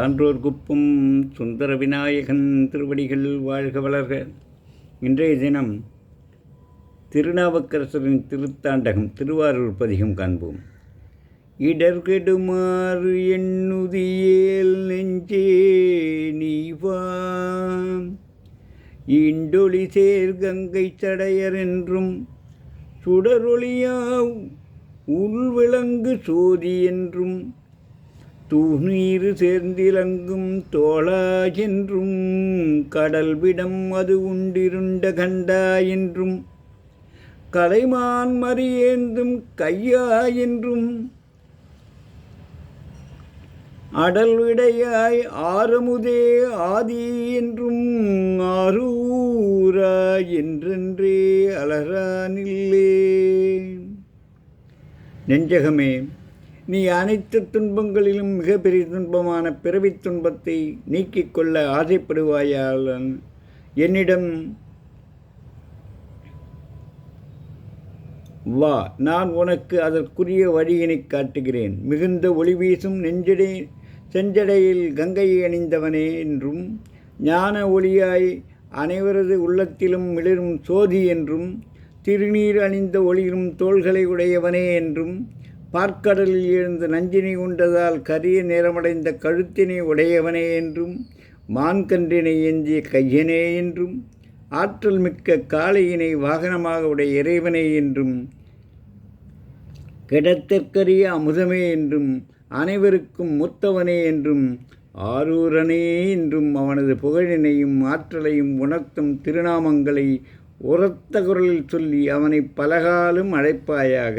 சான்றோர் குப்பும் சுந்தர விநாயகன் திருவடிகள் வாழ்க வளர்க. இன்றைய தினம் திருநாவுக்கரசரின் திருத்தாண்டகம் திருவாரூர் பதிகம் காண்போம். இடர்கெடுமாறு எண்ணுதியேல் நெஞ்சே நீவாம் இண்டொளி சேர் சடையர் என்றும் சுடரொளியா உள்விளங்கு சோதி என்றும் தூநீர் சேர்ந்திலங்கும் தோளா என்றும் கடல் விடம் அது உண்டிருண்ட கண்டா என்றும் கலைமான் மறியேந்தும் கையா என்றும் அடல் விடையாய் ஆரமுதே ஆதி என்றும் ஆரூரா என்றென்றே அலரானில்லே நெஞ்சகமே நீ அனைத்து துன்பங்களிலும் மிகப்பெரிய துன்பமான பிறவி துன்பத்தை நீக்கிக் கொள்ள ஆசைப்படுவாயாளன். என்னிடம் வா நான் உனக்கு அதற்குரிய வழியினை காட்டுகிறேன். மிகுந்த ஒளி வீசும் நெஞ்சடை செஞ்சடையில் கங்கையை அணிந்தவனே என்றும் ஞான ஒளியாய் அனைவரது உள்ளத்திலும் மிளிரும் சோதி என்றும் திருநீர் அணிந்த ஒளிரும் தோள்களை உடையவனே என்றும் பாற்கடலில் இருந்து நஞ்சினை உண்டதால் கரிய நிறமடைந்த கழுத்தினை உடையவனே என்றும் மான்கன்றினை ஏந்திய கையனே என்றும் ஆற்றல் மிக்க காளையினை வாகனமாக உடைய இறைவனே என்றும் கிடத்திற்கரிய அமுதமே என்றும் அனைவருக்கும் முத்தவனே என்றும் ஆரூரனே என்றும் அவனது புகழினையும் ஆற்றலையும் உணர்த்தும் திருநாமங்களை உரத்த குரலில் சொல்லி அவனை பலகாலும் அழைப்பாயாக.